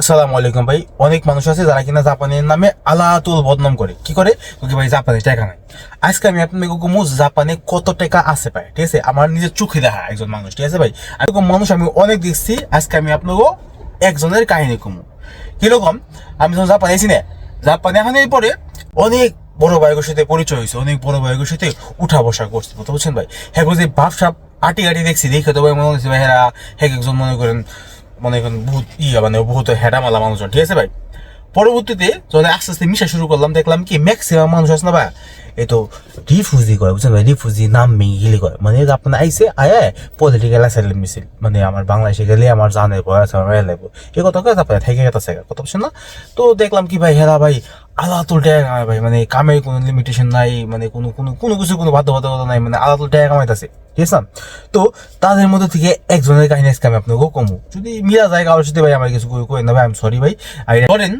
আসসালামু আলাইকুম ভাই। অনেক মানুষ আছে যারা কিনা জাপানের নামে আলাতুল বদনাম করে। কি করে? কি ভাই, জাপানে টাকা নাই। আজকে আমি আপনাকে কমু জাপানে কত টাকা আছে ভাই? ঠিক আছে? আমার নিজের চোখে দেখা একজন মানুষ, ঠিক আছে ভাই? এরকম মানুষ আমি অনেক দেখছি। আজকে আমি আপনাকে একজনের কাহিনী কমু কীরকম? আমি যখন জাপানে আছি না, জাপানে এখানে পরে অনেক বড় ভাইয়ের সাথে পরিচয় হয়েছে, অনেক বড় ভাইয়ের সাথে উঠা বসা করছে, বুঝতে পারছেন ভাই? হ্যাঁ যে ভাব সাপ আটি আটি দেখছি, দেখে তো ভাই মনে হচ্ছে ভাই হ্যাঁ একজন মনে করেন মনে করেন বহুত ইয়া মানে বহুত হেডামালা মানুষজন ঠিক আছে ভাই পরবর্তীতে যখন আস্তে আস্তে মিশা শুরু করলাম দেখলাম কি ম্যাক্সিমাম মানুষ আছে না ভাই এই তো রিফিউজি করে বুঝছেন ভাই রিফিউজি নাম মেঙ্গিলি করে মানে আপনার আইসে আয় পলিটিক্যাল অ্যাসাইলাম মিছিল মানে আমার বাংলাদেশে গেলে আমার জানে আছে আমার এলাইব এই কথা কথা আপনার থেকে গেছে কথা বুঝছেন না তো দেখলাম কি ভাই হেরা ভাই আলাতুল টাকা কামায় ভাই মানে কামের কোনো লিমিটেশন নাই মানে কোনো কোনো কোনো কিছু কোনো বাধ্যবাধকতা নাই মানে আলাতুল টাকা কামাইতেছে ঠিক আছে তো তাদের মধ্যে থেকে একজনের কাহিনী আজকে আমি আপনাকে কমু। যদি মিলা যায় কারোর সাথে, ভাই আমার কিছু কই না, ভাই আমি সরি ভাই। আর করেন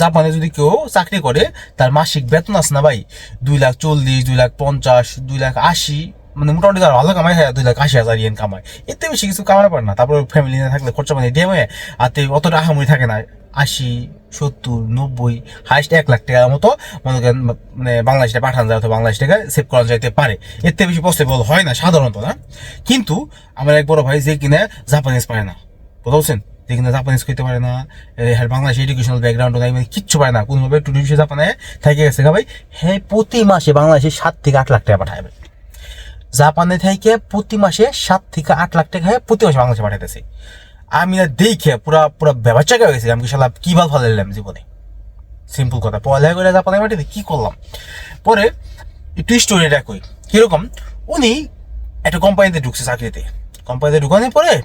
জাপানে যদি কেউ চাকরি করে, তার মাসিক বেতন আছে না, ভাই, দুই লাখ চল্লিশ, দুই লাখ পঞ্চাশ, দুই লাখ আশি মানে মোটামুটি তার ভালো কামাই হয়, দুই লাখ আশি হাজার ইয়েন কামায়। এতে বেশি কিছু কামাতে পারে না। তারপরে ফ্যামিলি না থাকলে খরচা মানে দিয়ে আর অতটা আহামরি থাকে না। আশি, সত্তর, নব্বই হাইস্ট এক লাখ টাকার মতো মনে করেন মানে বাংলাদেশে পাঠানো যায় অথবা বাংলাদেশ টাকা সেভ করা যাইতে পারে। এর থেকে বেশি পসিবল হয় না, সাধারণত না। কিন্তু আমার এক বড় ভাই যে কিনা জাপানিজ পারে না। বুঝতে পারছেন? যে কিনা জাপানিজ করতে পারে না হ্যাঁ বাংলাদেশ এডুকেশনাল ব্যাকগ্রাউন্ড নাই মানে কিচ্ছু পারে না। কোনোভাবে টুরিস্ট জাপানে থেকে গেছে ভাই হ্যাঁ প্রতি মাসে বাংলাদেশে সাত থেকে আট লাখ টাকা পাঠাবে জাপানে থেকে প্রতি মাসে সাত থেকে আট লাখ টাকা প্রতি মাসে বাংলাদেশে পাঠাইতেছে। আমি না দেখে পুরা পুরা ব্যবসা হয়ে গেছে আমি শালা কি বাল ফালাইলাম জীবনে? সিম্পল কথা। পড়ালেখা করে জাপানে মাটিতে কি করলাম? পরে, একটু স্টোরিটা কই। কীরকম? উনি একটা কোম্পানিতে ঢুকছে চাকরিতে। কোম্পানিতে ঢুকানোর পরে,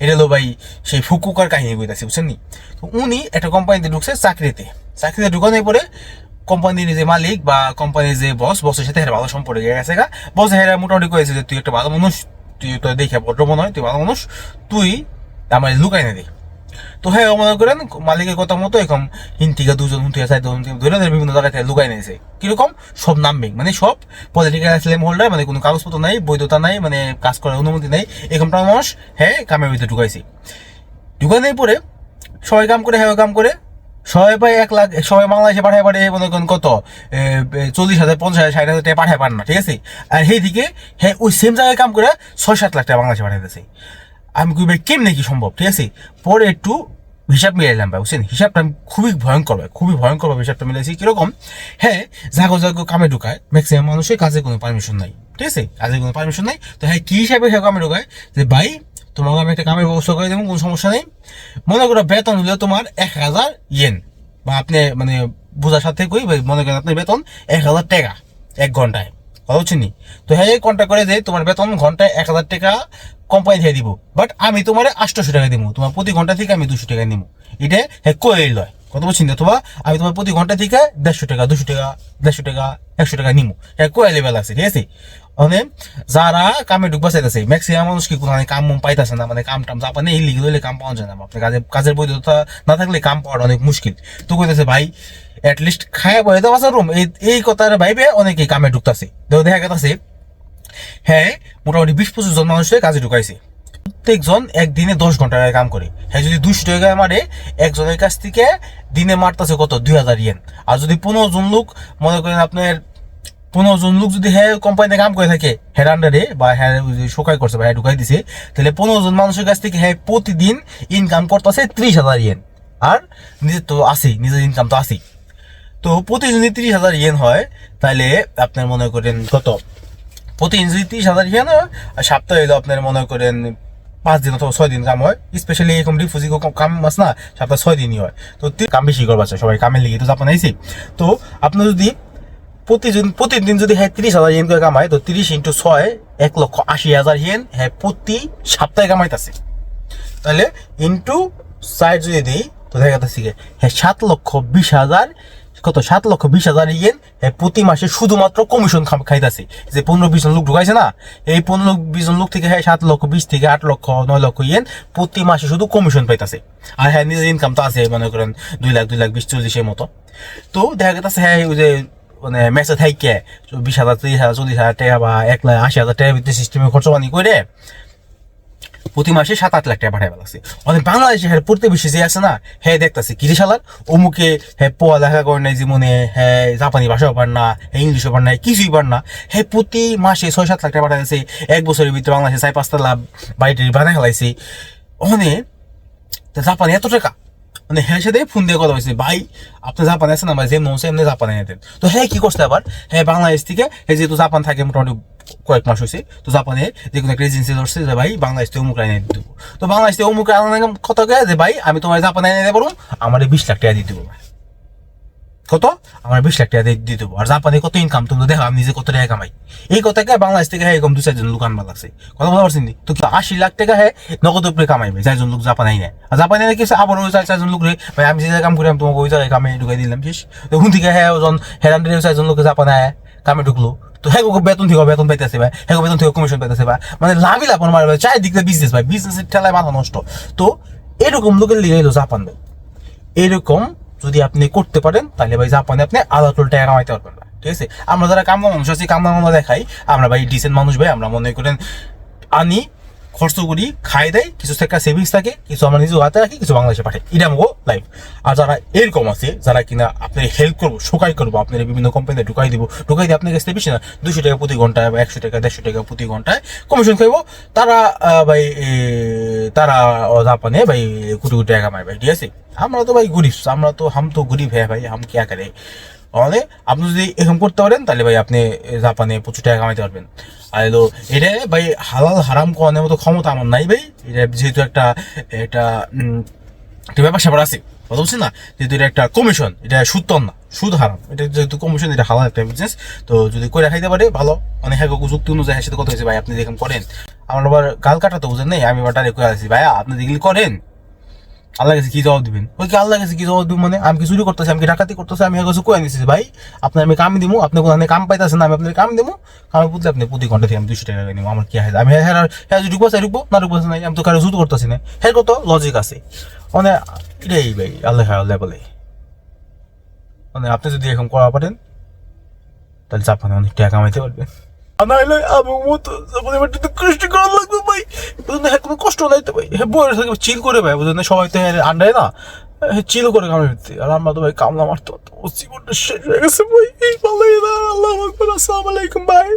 এটা হলো ভাই সেই ফুকুকার কাহিনী কইতাছি, বুঝছেন নি? তো উনি একটা কোম্পানিতে ঢুকছে চাকরিতে। চাকরিতে ঢুকানোর পরে কোম্পানির যে মালিক বা কোম্পানির যে বস বসের সাথে ভালো সম্পর্ক গেছে গা। বস হেরা মোটামুটি কয়েছে যে, তুই একটা ভালো মানুষ, তুই তো দেখে ভদ্র মনে হয়, তুই ভালো মানুষ, তুই আমার লুকাই না দে তো হ্যাঁ মনে করেন, মালিকের কথা মতো এরকম তিন থেকে দুজন থেকে চারজন ধরে ধরে বিভিন্ন জায়গায় থেকে লুকাই নিয়েছে। কীরকম? সব নামবে মানে সব পলিটিক্যাল স্লেম হোল্ডার মানে কোনো কাগজপত্র নাই, বৈধতা নাই মানে কাজ করার অনুমতি নাই। এরকম মানুষ হ্যাঁ কামের ভিতরে ঢুকাইছে। ঢুকানোর পরে সবাই কাম করে হ্যাঁ কাম করে। সবাই পায় এক লাখ, সবাই বাংলাদেশে পাঠায় পাঠায়, মনে করেন কত? চল্লিশ হাজার, পঞ্চাশ হাজার, ষাট হাজার টাকা পাঠায় পান না, ঠিক আছে? আর সেই দিকে হ্যাঁ ওই সেম জায়গায় কাম করে ছয় সাত লাখ টাকা বাংলাদেশে পাঠাইতেছে আমি কই ভাই কেমনে কি সম্ভব, ঠিক আছে? পরে একটু হিসাব মিলাইলাম ভাই, বুঝছেন? হিসাবটা আমি খুবই ভয়ঙ্কর ভাই, খুবই ভয়ঙ্কর ভাবে হিসাবটা মিলাইছি। কীরকম? হ্যাঁ জাগো জাগো কামে ঢুকায় ম্যাক্সিমাম মানুষের কাজে কোনো পারমিশন নাই, ঠিক আছে? কাজে কোনো পারমিশন নাই। তো হ্যাঁ কি হিসাবে সে কামে ঢুকায়? যে ভাই, তোমাকে আমি একটা কামের ব্যবস্থা করে দেবো, কোনো সমস্যা নেই। মনে করো বেতন হলে তোমার এক হাজার ইয়েন, বা আপনি মানে বোঝার সাথে কই মনে করেন আপনার বেতন এক হাজার টাকা এক ঘন্টায়। কথা তো হ্যাঁ কন্ট্যাক্ট করে যে তোমার বেতন ঘন্টায় এক হাজার টাকা কোম্পানি দিয়ে দিব। বাট আমি তোমার আটশোশো টাকা দিব তোমার প্রতি ঘণ্টা থেকে আমি দুশো টাকা নিব এটা হ্যাঁ কয়ে লয় কথা বলছি না আমি তোমার প্রতি ঘণ্টা থেকে দেড়শো টাকা, দুশো টাকা, দেড়শো টাকা, একশো টাকা নিবো হ্যাঁ কয়ে লেভেল আছে, ঠিক আছে? মানে যারা কামে ঢুকবা চাইতেছে ম্যাক্সিমাম মানুষ কি কোনো কাম পাইতেছে না মানে কাম টাম জাপানে ইলিগেল হলে কাম পাওয়া যায় না আপনি কাজের কাজের বৈধতা না থাকলে কাম পাওয়াটা অনেক মুশকিল। তো কইতেছে, ভাই অ্যাটলিস্ট খায় বয়ে দেওয়া রুম এই এই কথার ভাইবে অনেকে কামে ঢুকতেছে। দেখা গেছে হ্যাঁ মোটামুটি বিশ পঁচিশ জন মানুষের কাজে ঢুকাইছে। প্রত্যেকজন একদিনে দশ ঘণ্টা কাম করে। হ্যাঁ যদি দুশো টাকা মারে, একজনের কাছ থেকে দিনে মারতেছে কত? দুই হাজার ইয়েন আর যদি পনেরো জন লোক, মনে করেন আপনার পনেরো জন লোক যদি হ্যাঁ কোম্পানিতে কাম করে থাকে হ্যাঁ আন্ডারে বা হ্যাঁ শোকাই করছে বা হ্যাঁ ঢুকাই দিছে, তাহলে পনেরো জন মানুষের কাছ থেকে হ্যাঁ প্রতিদিন ইনকাম করতেছে ত্রিশ হাজার ইয়েন আর নিজের তো আছেই, নিজের ইনকাম তো আছেই। তো প্রতিদিন যদি ত্রিশ হাজার ইয়েন হয়, তাহলে আপনার মনে করেন কত? প্রতিদিন যদি ত্রিশ হাজার ইয়েন হয়, আর সপ্তাহে হলো আপনার মনে করেন পাঁচ দিন অথবা ছয় দিন কাম হয় স্পেশালি এরকম রিফিউজি কাম মাস না সপ্তাহে ছয় দিনই হয়। তো কাম বেশি করবা চায় সবাই কামের লিগে। তো জাপান আইসি। তো আপনার যদি প্রতিদিন প্রতিদিন যদি হ্যাঁ তিরিশ হাজার ইয়েন করে কামায়, তো তিরিশ ইন্টু ছয়, এক লক্ষ আশি হাজার ইয়েন হ্যাঁ প্রতি সপ্তাহে কামাইতেছে। তাহলে ইন্টু সাইড যদি দিই, তো দেখা যাচ্ছে হ্যাঁ সাত লক্ষ বিশ হাজার কত? সাত লক্ষ বিশ হাজার ইয়েন প্রতি মাসে শুধুমাত্র কমিশন খাইতেছে। যে পনেরো বিশ জন লোক ঢুকাইছে না, এই পনেরো বিশ জন লোক থেকে হ্যাঁ সাত লক্ষ বিশ থেকে আট লক্ষ নয় লক্ষ ইয়েন প্রতি মাসে শুধু কমিশন পাইতেছে। আর হ্যাঁ নিজের ইনকাম তো আছে, মনে করেন দুই লাখ দুই লাখ বিশ, চল্লিশের মতো। তো দেখা যাচ্ছে হ্যাঁ ওই যে মানে মেসে থাইকে, বিশ হাজার, ত্রিশ হাজার, চল্লিশ হাজার টাকা বা এক লাখ আশি হাজার টাকা ভিতরে সিস্টেমে খরচ পানি করে প্রতি মাসে সাত, আট লাখ টাকা পাঠাই লাগছে অনেক বাংলাদেশে হ্যাঁ প্রতিবেশী যে আছে না হ্যাঁ দেখতেছে কিরি সালার অমুকে হ্যাঁ পোয়া দেখা করে নাই জীবনে হ্যাঁ জাপানি ভাষাও পার না হ্যাঁ ইংলিশও পার না কিছুই পার না। হ্যাঁ প্রতি মাসে ছয়, সাত লাখ টাকা পাঠাই এক বছরের ভিতরে বাংলাদেশে চার, পাঁচটা লাভ বাড়িটি বানায় ফেলাইছে। ওখানে জাপানে এত টাকা মানে হ্যাঁ সাথে ফোন দিয়ে কথা বলছে, ভাই, আপনি জাপানে আছেন, আমার যেমন হচ্ছে এমনি জাপানে এনে তো হ্যাঁ কি করছে আবার? হ্যাঁ বাংলাদেশ থেকে হ্যাঁ যেহেতু জাপান থাকে মোটামুটি কয়েক মাস হয়েছে, তো জাপানে যে কোনো একটা এজেন্সি ধরছে যে, ভাই, বাংলাদেশ থেকে অমুক আইনে দিতে তো বাংলাদেশ থেকে অমুক আইনে কথা কে যে, ভাই, আমি তোমার জাপানে এনে দেবো, আমার বিশ লাখ টাকা দিতে দেবো। কত? আমার বিশ লাখ টাকা দিয়ে দিয়ে দেবো। আর জাপানে কত ইনকাম তুমি দেখো, আমি নিজে কত টাকা কামাই। এই কথাকে বাংলাদেশ থেকে হ্যাঁ এরকম দু চারজন লোক আনবার লাগছে। কথা বলতে পারছেন নি? তো কি আশি লাখ টাকা হ্যাঁ নগদ উপরে কামাইবে, চারজন লোক জাপানে নাই আর জাপানে নাকি আবার ওই চার চারজন লোক রে, ভাই, আমি যে জায়গায় কাম করি, আমি তোমাকে ওই জায়গায় কামে ঢুকাই দিলাম, শেষ। তো হুন থেকে হ্যাঁ ওজন হেরান চারজন লোক জাপানে আয়, কামে ঢুকলো। তো হ্যাঁ বেতন থেকে বেতন পাইতেছে ভাই হ্যাঁ বেতন থেকে কমিশন পাইতেছে ভাই। মানে লাভই লাভ আমার ভাই চাই দিকটা বিজনেস ভাই বিজনেসের ঠেলায় মাথা নষ্ট। তো এরকম লোকের লিগে এলো জাপান ভাই। এরকম যদি আপনি করতে পারেন, তাহলে ভাই জাপানে আপনি আলাদা টোল টাকা কামাইতে পারবেন না ঠিক আছে? আমরা যারা কামলা মানুষ আছি কামলা মামলা দেখাই, আমরা ভাই ডিসেন্ট মানুষ ভাই, আমরা মনে করেন আনি, খরচ করি, খাই দেয় কিছু টাকা সেভিংস থাকে, কিছু আমরা নিজে হাতে রাখি, কিছু বাংলাদেশে পাঠাই। এটা আমাকে লাইফ আর যারা এরকম আছে, যারা কিনা আপনি হেল্প করব শোকাই করব, আপনার বিভিন্ন কোম্পানিতে ঢুকাই দিব, ঢুকাই দিয়ে আপনার কাছে বেশি না দুশো টাকা প্রতি ঘন্টায় বা একশো টাকা, দেড়শো টাকা প্রতি ঘন্টায় কমিশন খাইবো। তারা ভাই তারা জাপানে ভাই কোটি কোটি টাকা কামায় ভাই, ঠিক আছে? আমরা তো ভাই গরিব, আমরা তো, হাম তো গরিব হ্যাঁ ভাই, হাম কে করে? আপনি যদি এরকম করতে পারেন, তাহলে ভাই আপনি জাপানে প্রচুর টাকা কামাইতে পারবেন। আর হলো, এটা ভাই হালাল হারাম করানোর মতো ক্ষমতা আমার নাই ভাই। এটা যেহেতু একটা, এটা একটা ব্যাপার স্যাপার আছে, কথা বলছি না? যেহেতু এটা একটা কমিশন এটা সুদ তো না, সুদ হারাম। এটা যেহেতু কমিশন এটা হালাল একটা বিজনেস তো যদি করে খাইতে পারে, ভালো। অনেক হ্যাঁ যুক্তি অনুযায়ী সাথে কথা হয়েছে ভাই, আপনি দেখেন করেন। আমার আবার গাল কাটা তো বুঝেন নেই, আমি আবার ডাইরেক্ট করে আছি ভাইয়া, আপনি দেখলে করেন? আল্লাহ কাছে কি জবাব দিবেন? ওই কি আল্লাহ কাছে কি জবাব দিব মানে? আমি কি চুরি করতেছি, আমি ডাকাতি করতেছি? আমি কাছে কয়ে নিছি ভাই, আপনার আমি কাম দিব আপনি কোথাও কাম পাইতেছেন আমি আপনার কাম দিব কামে পুতলে আপনি প্রতি ঘণ্টা থেকে আমি দুশো টাকা নিব আমার কি হয় আমি হ্যাঁ হ্যাঁ হ্যাঁ যদি ঢুকবো ঢুকবো না ঢুকবো নাই, আমি তো কারও জুতো করতেছি না। হ্যাঁ কত? লজিক আছে। মানে এটাই ভাই আল্লাহ হ্যাঁ আল্লাহ বলে। মানে আপনি যদি এরকম করা পারেন, তাহলে জাপানে অনেক টাকা কামাইতে পারবেন। নাহলে আমি মতো আমার একটু কষ্ট করা লাগবে ভাই, বুঝলেন হ্যাঁ কোনো কষ্ট নাই ভাই। হ্যাঁ বয়ে থাকবে চিল করে ভাই, বুঝলেন সবাই তো হ্যাঁ আন্ডায় না? হ্যাঁ চিল করে কামড়ে ফিরতে আর আমরা তো ভাই কামলা মারতো জীবনটা শেষ হয়ে গেছে ভাই। এই ভালো আল্লাহ আসসালামু আলাইকুম ভাই